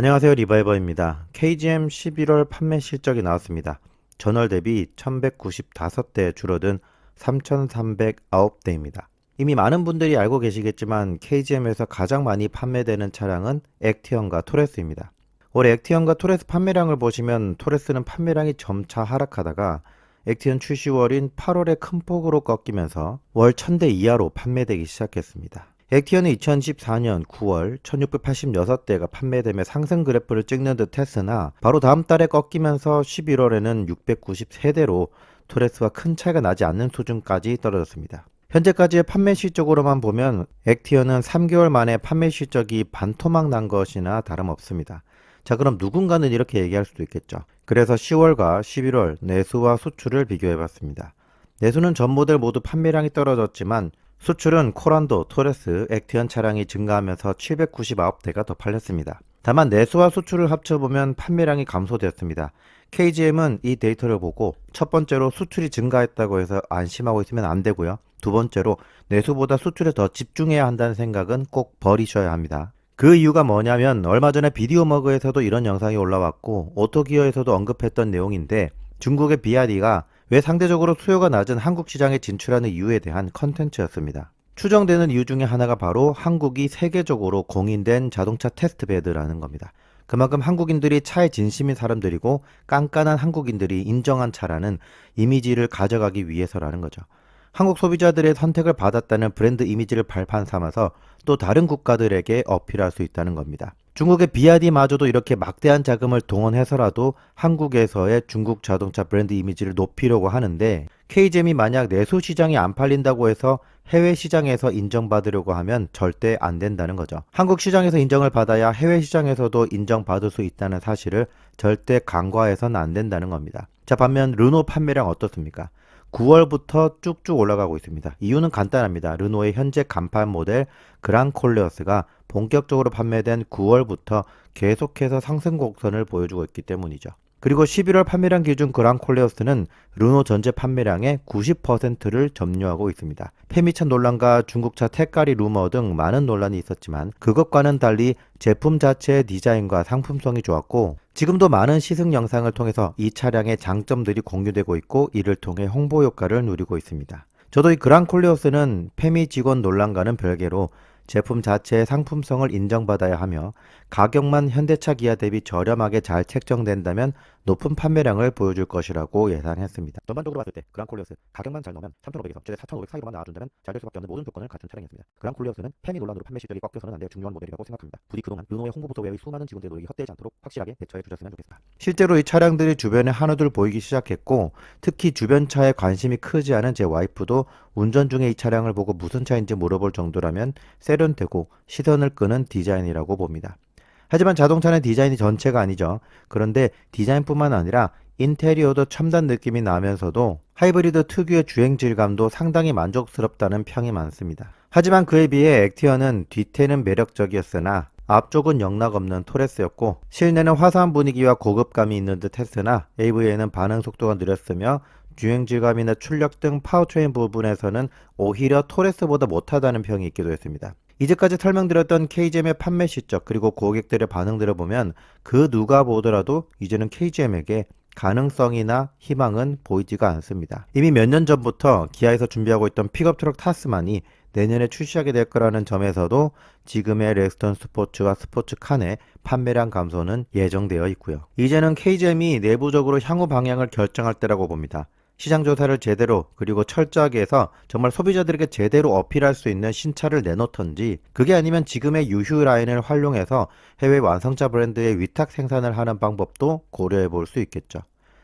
안녕하세요 리바이버입니다. KGM 11월 판매 실적이 나왔습니다. 전월 대비 1195대 줄어든 3309대입니다. 이미 많은 분들이 알고 계시겠지만 KGM에서 가장 많이 판매되는 차량은 액티언과 토레스입니다. 올해 액티언과 토레스 판매량을 보시면 토레스는 판매량이 점차 하락하다가 액티언 출시월인 8월에 큰 폭으로 꺾이면서 월 1000대 이하로 판매되기 시작했습니다. 액티언은 2014년 9월 1686대가 판매되며 상승 그래프를 찍는 듯 했으나 바로 다음 달에 꺾이면서 11월에는 693대로 토레스와 큰 차이가 나지 않는 수준까지 떨어졌습니다. 현재까지의 판매 실적으로만 보면 액티언은 3개월 만에 판매 실적이 반토막 난 것이나 다름없습니다. 자, 그럼 누군가는 이렇게 얘기할 수도 있겠죠. 그래서 10월과 11월 내수와 수출을 비교해 봤습니다. 내수는 전 모델 모두 판매량이 떨어졌지만 수출은 코란도, 토레스, 액티언 차량이 증가하면서 799대가 더 팔렸습니다. 다만 내수와 수출을 합쳐보면 판매량이 감소되었습니다. KGM은 이 데이터를 보고 첫 번째로 수출이 증가했다고 해서 안심하고 있으면 안 되고요. 두 번째로 내수보다 수출에 더 집중해야 한다는 생각은 꼭 버리셔야 합니다. 그 이유가 뭐냐면 얼마 전에 비디오 머그에서도 이런 영상이 올라왔고 오토기어에서도 언급했던 내용인데 중국의 비아디가 왜 상대적으로 수요가 낮은 한국 시장에 진출하는 이유에 대한 컨텐츠였습니다. 추정되는 이유 중에 하나가 바로 한국이 세계적으로 공인된 자동차 테스트 베드라는 겁니다. 그만큼 한국인들이 차에 진심인 사람들이고 깐깐한 한국인들이 인정한 차라는 이미지를 가져가기 위해서라는 거죠. 한국 소비자들의 선택을 받았다는 브랜드 이미지를 발판 삼아서 또 다른 국가들에게 어필할 수 있다는 겁니다. 중국의 비아디마저도 이렇게 막대한 자금을 동원해서라도 한국에서의 중국 자동차 브랜드 이미지를 높이려고 하는데 KGM이 만약 내수 시장이 안 팔린다고 해서 해외 시장에서 인정받으려고 하면 절대 안 된다는 거죠. 한국 시장에서 인정을 받아야 해외 시장에서도 인정받을 수 있다는 사실을 절대 간과해서는 안 된다는 겁니다. 자, 반면 르노 판매량 어떻습니까? 9월부터 쭉쭉 올라가고 있습니다. 이유는 간단합니다. 르노의 현재 간판 모델 그랑 콜레어스가 본격적으로 판매된 9월부터 계속해서 상승 곡선을 보여주고 있기 때문이죠. 그리고 11월 판매량 기준 그랑 콜레어스는 르노 전체 판매량의 90%를 점유하고 있습니다. 페미차 논란과 중국차 택가리 루머 등 많은 논란이 있었지만 그것과는 달리 제품 자체의 디자인과 상품성이 좋았고 지금도 많은 시승 영상을 통해서 이 차량의 장점들이 공유되고 있고 이를 통해 홍보 효과를 누리고 있습니다. 저도 이 그랑 콜레오스는 페미 직원 논란과는 별개로 제품 자체의 상품성을 인정받아야 하며 가격만 현대차 기아 대비 저렴하게 잘 책정된다면 높은 판매량을 보여줄 것이라고 예상했습니다. 전반적으로 봤을 때 그랑 콜리어스 가격만 잘 넣으면 3,500에서 최대 4,500 사이로만 나와준다면 잘 될 수밖에 없는 모든 조건을 갖춘 차량이었습니다. 그랑 콜리어스는 페미 논란으로 판매 실적이 꺾여서는 안 될 중요한 모델이라고 생각합니다. 부디 그동안 르노의 홍보부서 외의 수많은 직원들의 노력이 헛되지 않도록 확실하게 대처해 주셨으면 좋겠습니다. 실제로 이 차량들이 주변에 하나둘 보이기 시작했고 특히 주변 차에 관심이 크지 않은 제 와이프도 운전 중에 이 차량을 보고 무슨 차인지 물어볼 정도라면 세련되고 시선을 끄는 디자인이라고 봅니다. 하지만 자동차는 디자인이 전체가 아니죠. 그런데 디자인뿐만 아니라 인테리어도 첨단 느낌이 나면서도 하이브리드 특유의 주행 질감도 상당히 만족스럽다는 평이 많습니다. 하지만 그에 비해 액티어는 뒤태는 매력적이었으나 앞쪽은 영락없는 토레스였고 실내는 화사한 분위기와 고급감이 있는 듯 했으나 AV에는 반응 속도가 느렸으며 주행 질감이나 출력 등 파워트레인 부분에서는 오히려 토레스보다 못하다는 평이 있기도 했습니다. 이제까지 설명드렸던 KGM의 판매 실적 그리고 고객들의 반응들을 보면 그 누가 보더라도 이제는 KGM에게 가능성이나 희망은 보이지가 않습니다. 이미 몇 년 전부터 기아에서 준비하고 있던 픽업 트럭 타스만이 내년에 출시하게 될 거라는 점에서도 지금의 렉스턴 스포츠와 스포츠 칸의 판매량 감소는 예정되어 있고요. 이제는 KGM이 내부적으로 향후 방향을 결정할 때라고 봅니다. 시장 조사를 제대로 그리고 철저하게 해서 정말 소비자들에게 제대로 어필할 수 있는 신차를 내놓던지 그게 아니면 지금의 유휴 라인을 활용해서 해외 완성차 브랜드의 위탁 생산을 하는 방법도 고려해 볼 수 있겠죠.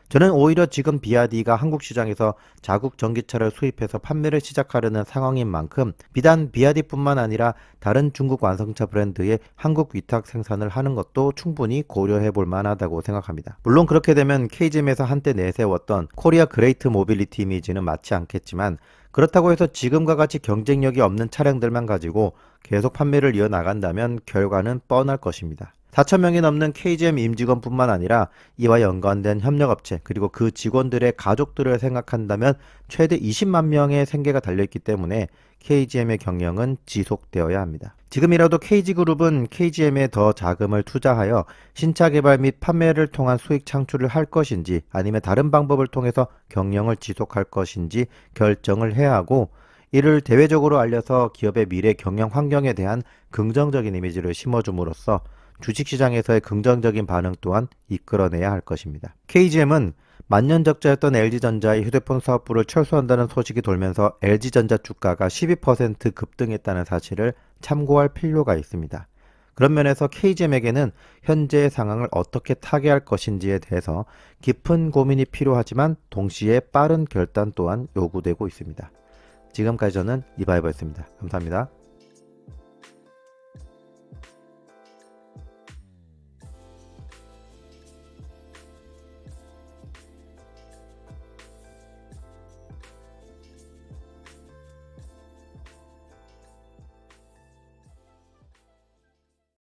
저는 오히려 지금 비아디가 한국 시장에서 자국 전기차를 수입해서 판매를 시작하려는 상황인 만큼 비단 비아디뿐만 아니라 다른 중국 완성차 브랜드의 한국 위탁 생산을 하는 것도 충분히 고려해 볼 만하다고 생각합니다. 물론 그렇게 되면 KGM에서 한때 내세웠던 코리아 그레이트 모빌리티 이미지는 맞지 않겠지만 그렇다고 해서 지금과 같이 경쟁력이 없는 차량들만 가지고 계속 판매를 이어나간다면 결과는 뻔할 것입니다. 4천 명이 넘는 KGM 임직원뿐만 아니라 이와 연관된 협력업체 그리고 그 직원들의 가족들을 생각한다면 최대 20만 명의 생계가 달려있기 때문에 KGM의 경영은 지속되어야 합니다. 지금이라도 KG그룹은 KGM에 더 자금을 투자하여 신차 개발 및 판매를 통한 수익 창출을 할 것인지 아니면 다른 방법을 통해서 경영을 지속할 것인지 결정을 해야 하고 이를 대외적으로 알려서 기업의 미래 경영 환경에 대한 긍정적인 이미지를 심어줌으로써 주식시장에서의 긍정적인 반응 또한 이끌어내야 할 것입니다. KGM은 만년 적자였던 LG전자의 휴대폰 사업부를 철수한다는 소식이 돌면서 LG전자 주가가 12% 급등했다는 사실을 참고할 필요가 있습니다. 그런 면에서 KGM에게는 현재의 상황을 어떻게 타개할 것인지에 대해서 깊은 고민이 필요하지만 동시에 빠른 결단 또한 요구되고 있습니다. 지금까지 저는 이바이버였습니다. 감사합니다.